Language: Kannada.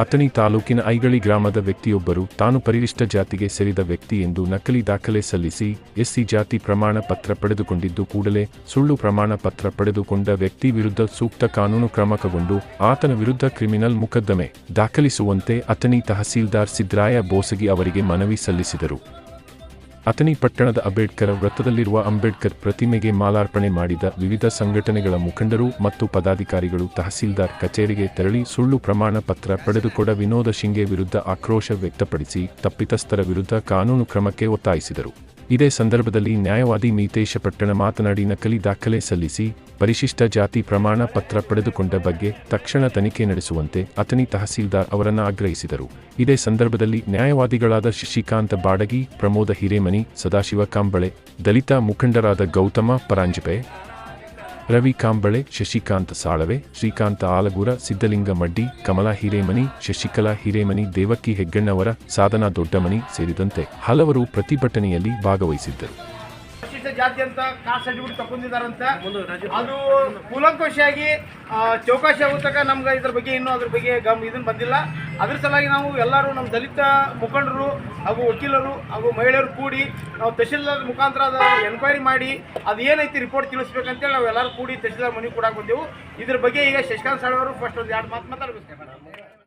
ಅಥಣಿ ತಾಲೂಕಿನ ಐಗಳಿ ಗ್ರಾಮದ ವ್ಯಕ್ತಿಯೊಬ್ಬರು ತಾನು ಪರಿಶಿಷ್ಟ ಜಾತಿಗೆ ಸೇರಿದ ವ್ಯಕ್ತಿ ಎಂದು ನಕಲಿ ದಾಖಲೆ ಸಲ್ಲಿಸಿ ಎಸ್ಸಿ ಜಾತಿ ಪ್ರಮಾಣ ಪತ್ರ ಪಡೆದುಕೊಂಡಿದ್ದು ಕೂಡಲೇ ಸುಳ್ಳು ಪ್ರಮಾಣ ಪತ್ರ ಪಡೆದುಕೊಂಡ ವ್ಯಕ್ತಿ ವಿರುದ್ಧ ಸೂಕ್ತ ಕಾನೂನು ಕ್ರಮ ಕೈಗೊಂಡು ಆತನ ವಿರುದ್ಧ ಕ್ರಿಮಿನಲ್ ಮೊಕದ್ದಮೆ ದಾಖಲಿಸುವಂತೆ ಅಥಣಿ ತಹಸೀಲ್ದಾರ್ ಸಿದ್ರಾಯ ಬೋಸಗಿ ಅವರಿಗೆ ಮನವಿ ಸಲ್ಲಿಸಿದರು. ಅಥಣಿ ಪಟ್ಟಣದ ಅಂಬೇಡ್ಕರ್ ವೃತ್ತದಲ್ಲಿರುವ ಅಂಬೇಡ್ಕರ್ ಪ್ರತಿಮೆಗೆ ಮಾಲಾರ್ಪಣೆ ಮಾಡಿದ ವಿವಿಧ ಸಂಘಟನೆಗಳ ಮುಖಂಡರು ಮತ್ತು ಪದಾಧಿಕಾರಿಗಳು ತಹಸೀಲ್ದಾರ್ ಕಚೇರಿಗೆ ತೆರಳಿ ಸುಳ್ಳು ಪ್ರಮಾಣ ಪತ್ರ ಪಡೆದುಕೊಡ ವಿನೋದ ಶಿಂಗೆ ವಿರುದ್ಧ ಆಕ್ರೋಶ ವ್ಯಕ್ತಪಡಿಸಿ ತಪ್ಪಿತಸ್ಥರ ವಿರುದ್ಧ ಕಾನೂನು ಕ್ರಮಕ್ಕೆ ಒತ್ತಾಯಿಸಿದರು. ಇದೇ ಸಂದರ್ಭದಲ್ಲಿ ನ್ಯಾಯವಾದಿ ಮೀತೇಶ ಪಟ್ಟಣ ಮಾತನಾಡಿ ನಕಲಿ ದಾಖಲೆ ಸಲ್ಲಿಸಿ, ಪರಿಶಿಷ್ಟ ಜಾತಿ ಪ್ರಮಾಣ ಪತ್ರ ಪಡೆದುಕೊಂಡ ಬಗ್ಗೆ ತಕ್ಷಣ ತನಿಖೆ ನಡೆಸುವಂತೆ ಅಥಣಿ ತಹಸೀಲ್ದಾರ್ ಅವರನ್ನು ಆಗ್ರಹಿಸಿದರು. ಇದೇ ಸಂದರ್ಭದಲ್ಲಿ ನ್ಯಾಯವಾದಿಗಳಾದ ಶಶಿಕಾಂತ ಬಾಡಗಿ, ಪ್ರಮೋದ ಹಿರೇಮನಿ, ಸದಾಶಿವ ಕಾಂಬಳೆ, ದಲಿತ ಮುಖಂಡರಾದ ಗೌತಮ ಪರಾಂಜಪೆ ರವಿ ಕಾಂಬಳೆ ಶಶಿಕಾಂತ ಸಾಳವೆ ಶ್ರೀಕಾಂತ ಆಲಗೂರ ಸಿದ್ದಲಿಂಗ ಮಡ್ಡಿ ಕಮಲಾ ಹಿರೇಮನಿ ಶಶಿಕಲಾ ಹಿರೇಮನಿ ದೇವಕ್ಕಿ ಹೆಗ್ಗಣ್ಣವರ ಸಾಧನಾ ದೊಡ್ಡಮನಿ ಸೇರಿದಂತೆ ಹಲವರು ಪ್ರತಿಭಟನೆಯಲ್ಲಿ ಭಾಗವಹಿಸಿದ್ದರು. ಪರಿಶಿಷ್ಟ ಜಾತಿ ಅಂತ ಕಾಸ್ಟ್ ಸರ್ಟಿಫಿಕೇಟ್ ತಗೊಂಡಿದಾರಂತ ಅದು ಕೂಲಂಕಷಿಯಾಗಿ ಆ, ಚೌಕಾಶಿ ಆಗುತ್ತಕ ನಮ್ಗೆ ಇದ್ರ ಬಗ್ಗೆ ಇನ್ನೂ ಅದ್ರ ಬಗ್ಗೆ ಗಮ್ ಇದನ್ನ ಬಂದಿಲ್ಲ. ಅದ್ರ ಸಲುವಾಗಿ ನಾವು ಎಲ್ಲರೂ ನಮ್ಮ ದಲಿತ ಮುಖಂಡರು ಹಾಗೂ ವಕೀಲರು ಹಾಗೂ ಮಹಿಳೆಯರು ಕೂಡಿ ನಾವು ತಹಶೀಲ್ದಾರ್ ಮುಖಾಂತರ ಅದು ಎನ್ಕ್ವೈರಿ ಮಾಡಿ ಅದು ಏನೈತಿ ರಿಪೋರ್ಟ್ ತಿಳಿಸ್ಬೇಕಂತೇಳಿ ನಾವು ಎಲ್ಲರೂ ಕೂಡಿ ತಹಶೀಲ್ದಾರ್ ಮನೆ ಕೂಡ ಬಂದೆವು ಇದ್ರ ಬಗ್ಗೆ ಈಗ ಶಶಿಕಾಂತ್ ಸಾಳ್ ಅವರು ಫಸ್ಟ್ ಒಂದು ಎರಡು ಮಾತು ಮಾತಾಡ್ಬೇಕು